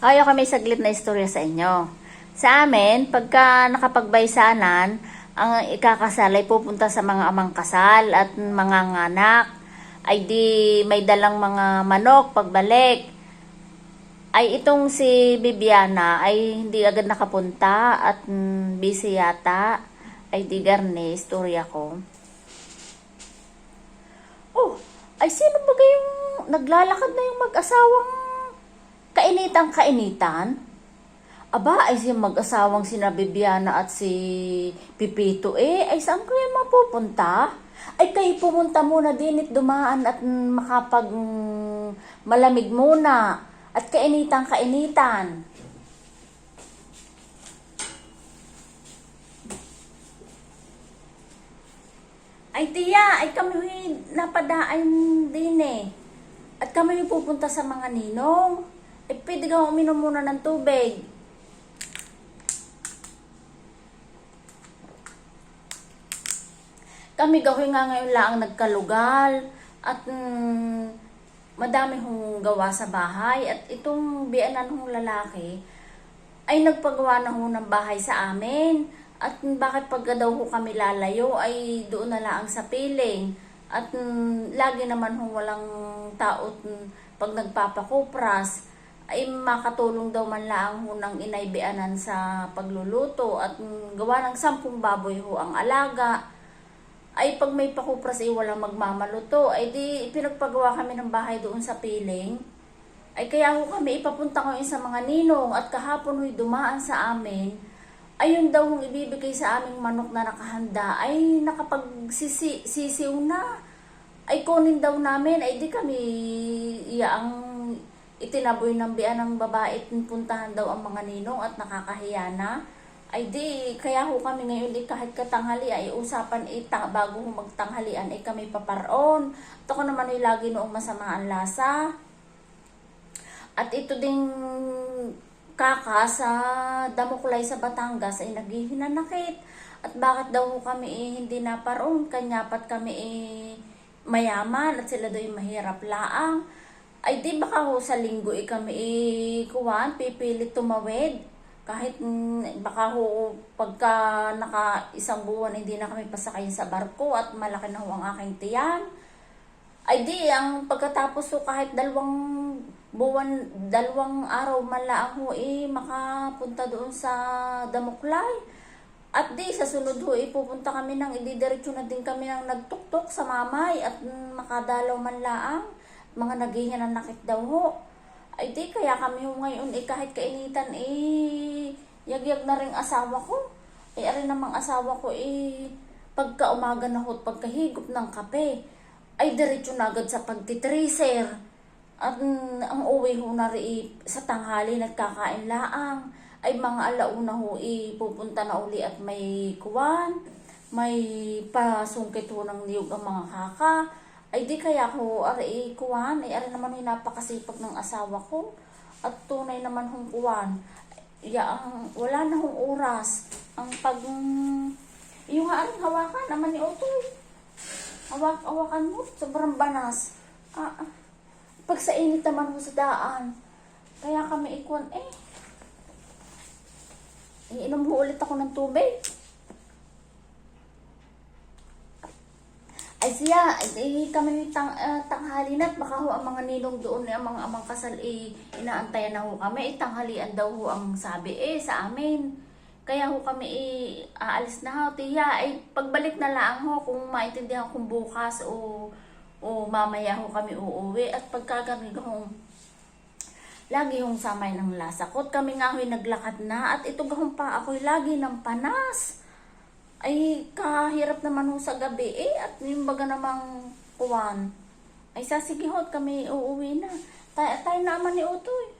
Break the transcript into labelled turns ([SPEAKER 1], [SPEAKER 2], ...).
[SPEAKER 1] Ayaw kami saglit na istorya sa inyo. Sa amin, pagka nakapagbaysanan, ang ikakasalay pupunta sa mga amang kasal at mga nganak. Ay di may dalang mga manok pagbalik. Ay itong si Bibiana ay hindi agad nakapunta at mm, busy yata. Ay di garne, istorya ko. Oh, ay sino ba kayong naglalakad na yung mag-asawang kainitang kainitan? Aba, ay si mag-asawang sina Bibiana at si Pipito eh, ay saan kayo mapupunta? Ay kayo pumunta muna din at dumaan at makapag mm, malamig muna at kainitang kainitan. Ay tiya, ay kami huy napadaan din eh. At kami pupunta sa mga ninong. Ay pwede ka uminom muna ng tubig. Kami gahoy nga ngayon lang nagkalugal at mm, madami hong gawa sa bahay at itong bianan hong lalaki ay nagpagawa na ho ng bahay sa amin. At bakit pagka daw ho kami lalayo ay doon na lang sa piling. At mm, lagi naman ho walang tao mm, pag nagpapakupras ay makatulong daw man lang ho ng inaybianan sa pagluluto at gawa ng sampung baboy ho ang alaga. Ay pag may pakupras ay walang magmamaluto. Ay di pinagpagawa kami ng bahay doon sa piling. Ay kaya ho kami ipapunta ko sa mga ninong at kahapon ho'y dumaan sa amin. Ayun daw hong ibibigay sa aming manok na nakahanda. Ay nakapagsisiw na. Ay kunin daw namin. Ay di kami iyaang itinaboy ng biyan ng babae puntahan daw ang mga ninong at nakakahiya na ay di, kaya ho kami ngayon di kahit katanghali ay usapan ita bago magtanghalian ay kami paparoon. At ako naman ay lagi noong masama ang lasa. At ito ding kaka sa Damuklay sa Batangas ay naghihinanakit. At bakit daw ho kami eh, hindi naparoon? Kanyapat kami eh, mayaman at sila yung mahirap laang. Ay di baka ho sa linggo eh, kami eh, kuwan, pipilit tumawid. Kahit mm, baka ho pagka naka isang buwan hindi na kami pasakay sa barko at malaki na ho ang aking tiyan. Ay di ang pagkatapos ho kahit dalawang buwan dalawang araw man lang eh makapunta doon sa Damuklay. At di sa sunod ho eh pupunta kami nang ididiretso na din kami nang nagtuktok sa mamay at mm, makadalaw man laang mga naghihinga na nakit daw ho ay di, kaya kami yung ngayon, eh, kahit kainitan, eh, yagyag na rin asawa ko. Eh, arin namang asawa ko, eh, pagka umaga na ho, pagkahigop ng kape, ay diretso na agad sa pagtitracer. At mm, ang uwi ho na rin, sa tanghali, nagkakain laang. Ay mga alauna ho, eh, pupunta na uli at may kuwan, may pasungkit ho ng niyog ang mga kaka ay di kaya ko ari kuwan. Ay ari naman yung napakasipag ng asawa ko. At tunay naman hong kuwan. Ya ang wala na hong oras. Ang pag yung aring hawakan naman ni Otoy. Hawak hawakan mo sobrang banas. Ah, ah. pag sa init naman mo sa daan. Kaya kami ikwan eh. Iinom ho ulit ako ng tubig Ay siya, ay kami tang, uh, tanghali na at baka ho ang mga ninong doon, ang mga amang kasal, eh, inaantayan na ho kami. Eh, tanghalian daw ho ang sabi eh sa amin. Kaya ho kami eh, aalis na ho. Tiya, ay pagbalik na lang ho kung maintindihan kung bukas o, o mamaya ho kami uuwi. At pagkaganig ho, lagi hong samay ng lasakot. Kami nga ho'y naglakad na at ito gahong pa ako'y lagi ng panas ay kahirap naman ho sa gabi. Eh at yung baga namang kuwan. Ay sasigihot kami uuwi na. Tayo, tayo naman ni Utoy